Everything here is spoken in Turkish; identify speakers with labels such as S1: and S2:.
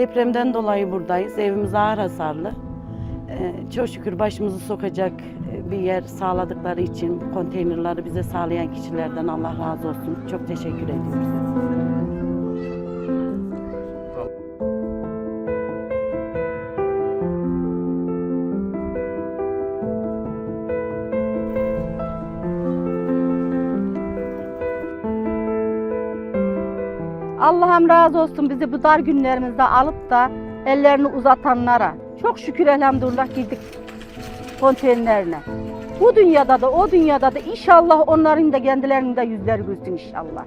S1: Depremden dolayı buradayız. Evimiz ağır hasarlı. Ee, çok şükür başımızı sokacak e, bir yer sağladıkları için konteynerları bize sağlayan kişilerden Allah razı olsun. Çok teşekkür ediyoruz.
S2: Allah'ım razı olsun bizi bu dar günlerimizde alıp da ellerini uzatanlara. Çok şükür elhamdülillah girdik konteynerine. Bu dünyada da o dünyada da inşallah onların da kendilerinin de yüzleri gülsün inşallah.